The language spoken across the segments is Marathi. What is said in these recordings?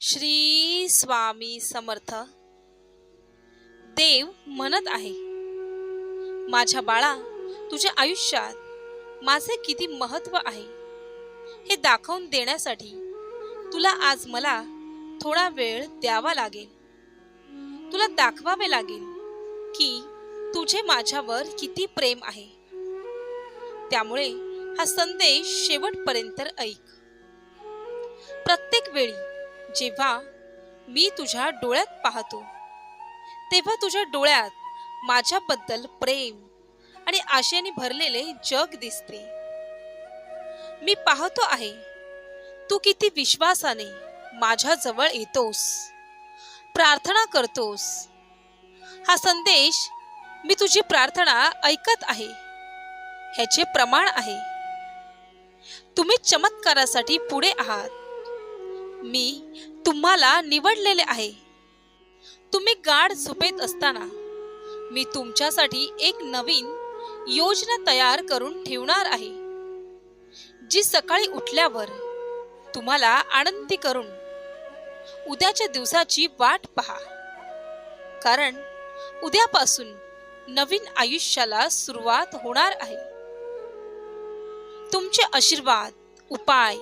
श्री स्वामी समर्थ. देव म्हणत आहे माझ्या बाळा तुझ्या आयुष्यात माझे किती महत्त्व आहे हे दाखवून देण्यासाठी तुला आज मला थोडा वेळ द्यावा लागेल. तुला दाखवावे लागेल की तुझे माझ्यावर किती प्रेम आहे. त्यामुळे हा संदेश शेवटपर्यंत ऐक. प्रत्येक वेळी जेव्हा मी तुझ्या डोळ्यात पाहतो तेव्हा तुझ्या डोळ्यात माझ्याबद्दल प्रेम आणि आशेने भरलेले जग दिसते. मी पाहतो आहे तू किती विश्वासाने माझ्या जवळ येतोस प्रार्थना करतोस. हा संदेश मी तुझी प्रार्थना ऐकत आहे ह्याचे प्रमाण आहे. तुम्ही चमत्कारासाठी पुढे आहात. मी तुम्हाला निवडलेले आहे. तुम्ही गाढ झोपेत असताना मी तुमच्यासाठी एक नवीन योजना तयार करून ठेवणार आहे जी सकाळी उठल्यावर तुम्हाला आनंदी करून उद्याच्या दिवसाची वाट पहा. कारण उद्यापासून नवीन आयुष्याला सुरुवात होणार आहे. तुमचे आशीर्वाद उपाय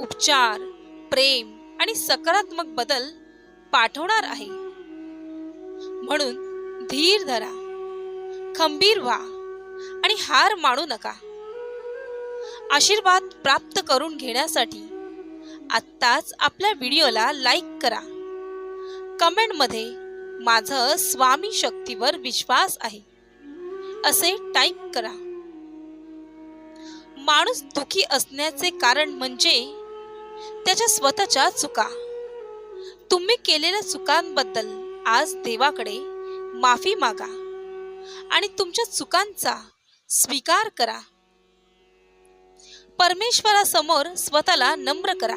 उपचार प्रेम आणि सकारात्मक बदल पाठवणार आहे. म्हणून धीर धरा खंबीर व्हा आणि हार मानू नका. आशीर्वाद प्राप्त करून घेण्यासाठी आत्ताच आपल्या व्हिडिओला लाईक करा. कमेंटमध्ये माझं स्वामी शक्तीवर विश्वास आहे. असे टाईप करा. माणूस दुखी असण्याचे कारण म्हणजे त्याच्या स्वतःच्या चुका. तुम्ही केलेल्या चुकांबद्दल आज देवाकडे माफी मागा आणि तुमच्या चुकांचा स्वीकार करा. परमेश्वरासमोर स्वतःला नम्र करा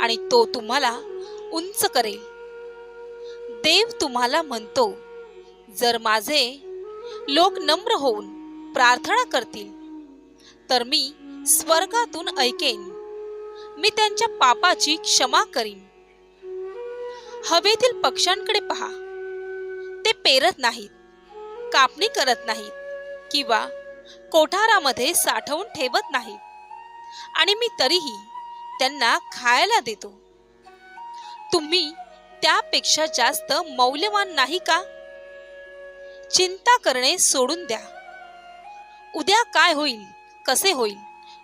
आणि तो तुम्हाला उंच करेल. देव तुम्हाला म्हणतो जर माझे लोक नम्र होऊन प्रार्थना करतील तर मी स्वर्गातून ऐकेन. मी त्यांच्या पापाची क्षमा करीन. हवेतील पक्ष्यांकडे पहा. ते पेरत नाहीत कापणी करत नाहीत किंवा कोठारामध्ये साठवून ठेवत नाहीत. आणि मी तरीही त्यांना खायला देतो. तुम्ही त्यापेक्षा जास्त मौल्यवान नाही का? चिंता करणे सोडून द्या. उद्या काय होईल कसे होईल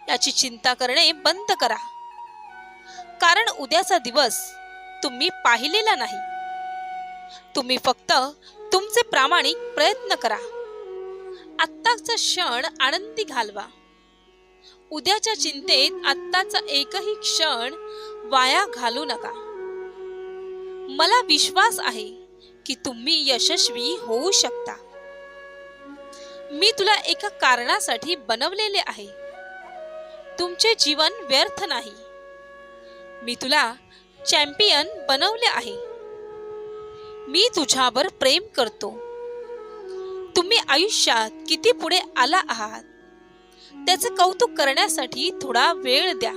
याची चिंता करणे बंद करा. कारण उद्याचा दिवस तुम्ही पाहिलेला नाही. तुम्ही फक्त तुमचे प्रामाणिक प्रयत्न करा. आत्ताचा क्षण आनंदी घालवा. उद्याच्या चिंतेत आत्ताचा एकही क्षण वाया घालू नका. मला विश्वास आहे की तुम्ही यशस्वी होऊ शकता. मी तुला एका कारणासाठी बनवलेले आहे. तुमचे जीवन व्यर्थ नाही. मी तुला चॅम्पियन बनवले आहे. मी तुझ्यावर प्रेम करतो. तुम्ही आयुष्यात किती पुढे आला आहात? त्याचे कौतुक करण्यासाठी थोडा वेळ द्या.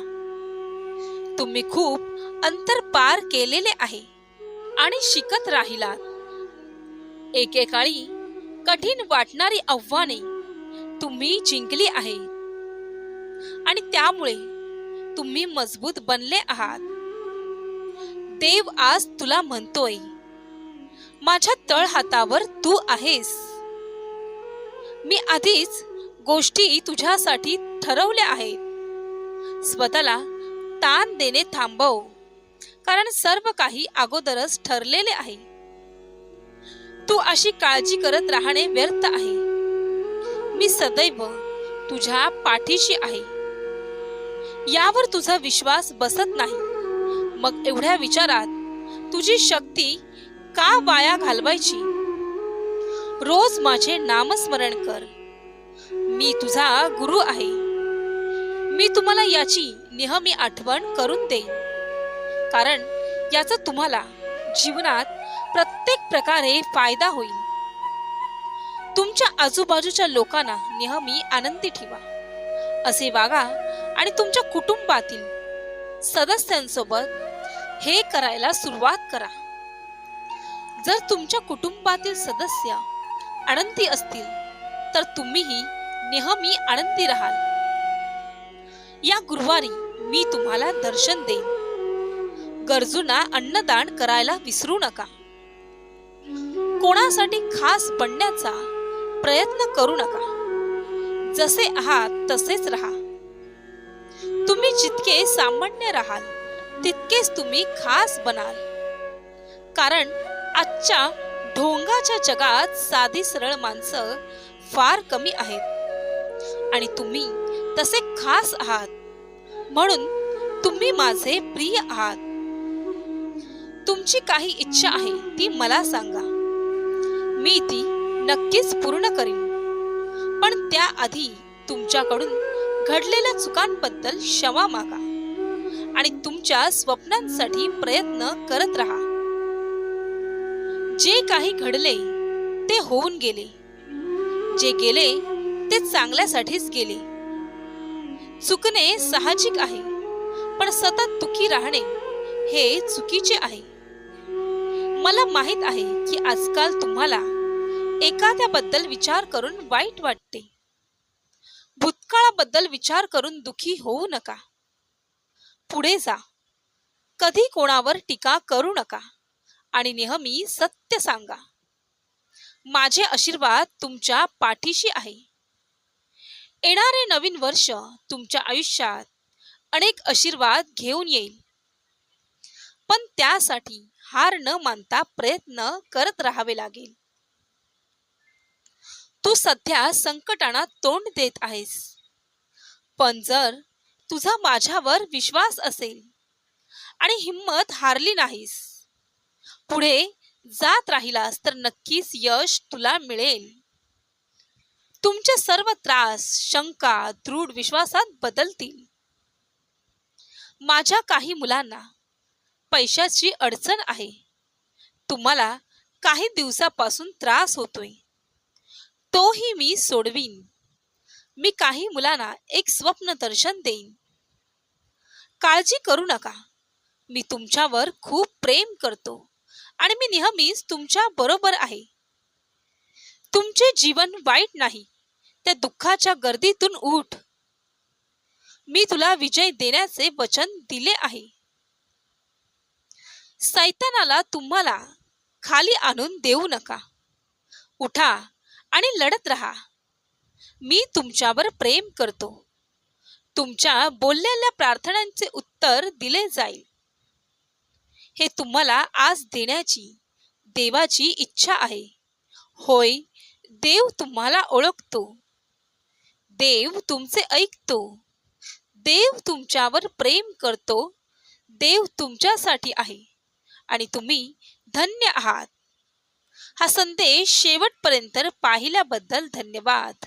तुम्ही खूप अंतर पार केलेले आहे आणि शिकत राहिलात. एकेकाळी कठीण वाटणारी आव्हाने तुम्ही जिंकली आहेत. आणि त्यामुळे तुम्ही मजबूत बनले आहात. देव आज तुला म्हणतोय माझ्या तळ हातावर तू आहेस. मी आधीच गोष्टी तुझ्यासाठी ठरवल्या आहेत. स्वतःला ताण देणे थांबव कारण सर्व काही अगोदरच ठरलेले आहे. तू अशी काळजी करत राहणे व्यर्थ आहे. मी सदैव तुझ्या पाठीशी आहे. यावर तुझा विश्वास बसत नाही. मग एवढ्या विचारात तुझी शक्ती का वाया घालवायची? रोज माझे नामस्मरण कर. मी तुझा गुरु आहे. मी तुम्हाला याची नेहमी आठवण करून देईन कारण याचा तुम्हाला जीवनात प्रत्येक प्रकारे फायदा होईल. तुमच्या आजूबाजूच्या लोकांना नेहमी आनंदी ठेवा. असे वागा आणि तुमच्या कुटुंबातील सदस्यांसोबत हे करायला सुरुवात करा. जर तुमच्या कुटुंबातील सदस्य आनंदी असतील तर तुम्हीही नेहमी आनंदी राहाल. या गुरुवारी मी तुम्हाला दर्शन देईन. गरजूंना अन्नदान करायला विसरू नका. कोणासाठी खास बनण्याचा प्रयत्न करू नका. जसे आहात तसेच राहा. तुम्ही जितके सामान्य राहाल तितकेच तुम्ही खास बनाल. कारण आजच्या ढोंगाच्या जगात साधी सरळ माणसं फार कमी आहेत. आणि तुम्ही तसे खास आहात. म्हणून तुम्ही माझे प्रिय आहात. तुमची काही इच्छा आहे ती मला सांगा. मी ती नक्कीच पूर्ण करीन. पण त्याआधी तुमच्याकडून घडलेल्या चुकांबद्दल क्षमा मागा आणि तुमच्या स्वप्नांसाठी प्रयत्न करत राहा. जे काही घडले ते होऊन गेले. जे गेले ते चांगल्यासाठीच गेले. चुकणे साहजिक आहे पण सतत दुखी राहणे हे चुकीचे आहे. मला माहीत आहे की आजकाल तुम्हाला एखाद्याबद्दल विचार करून वाईट वाटते. भूतकाळाबद्दल विचार करून दुखी होऊ नका. पुढे जा. कधी कोणावर टीका करू नका आणि नेहमी सत्य सांगा. माझे आशीर्वाद तुमच्या पाठीशी आहे. येणारे नवीन वर्ष तुमच्या आयुष्यात अनेक आशीर्वाद घेऊन येईल. पण त्यासाठी हार न मानता प्रयत्न करत राहावे लागेल. तू सध्या संकटांना तोंड देत आहेस. पण जर तुझा माझ्यावर विश्वास असेल आणि हिंमत हारली नाहीस पुढे जात राहिलास तर नक्कीच यश तुला मिळेल. तुमचे सर्व त्रास शंका दृढ विश्वासात बदलतील. माझ्या काही मुलांना पैशाची अडचण आहे. तुम्हाला काही दिवसापासून त्रास होतोय. तोही मी सोडवीन. मी काही मुलांना एक स्वप्न दर्शन देईन. काळजी करू नका. मी तुमच्यावर खूप प्रेम करतो आणि मी नेहमीच तुमच्या बरोबर आहे. तुमचे जीवन वाईट नाही त्या दुःखाच्या गर्दीतून उठ. मी तुला विजय देण्याचे वचन दिले आहे. सैतानाला तुम्हाला खाली आणून देऊ नका. उठा आणि लढत राहा. मी तुमच्यावर प्रेम करतो. तुमच्या बोललेल्या प्रार्थनांचे उत्तर दिले जाईल. हे तुम्हाला आज देण्याची देवाची इच्छा आहे. होय देव तुम्हाला ओळखतो. देव तुमचे ऐकतो. देव तुमच्यावर प्रेम करतो. देव तुमच्यासाठी आहे. आणि तुम्ही धन्य आहात. हा संदेश शेवटपर्यंत पाहिल्याबद्दल धन्यवाद.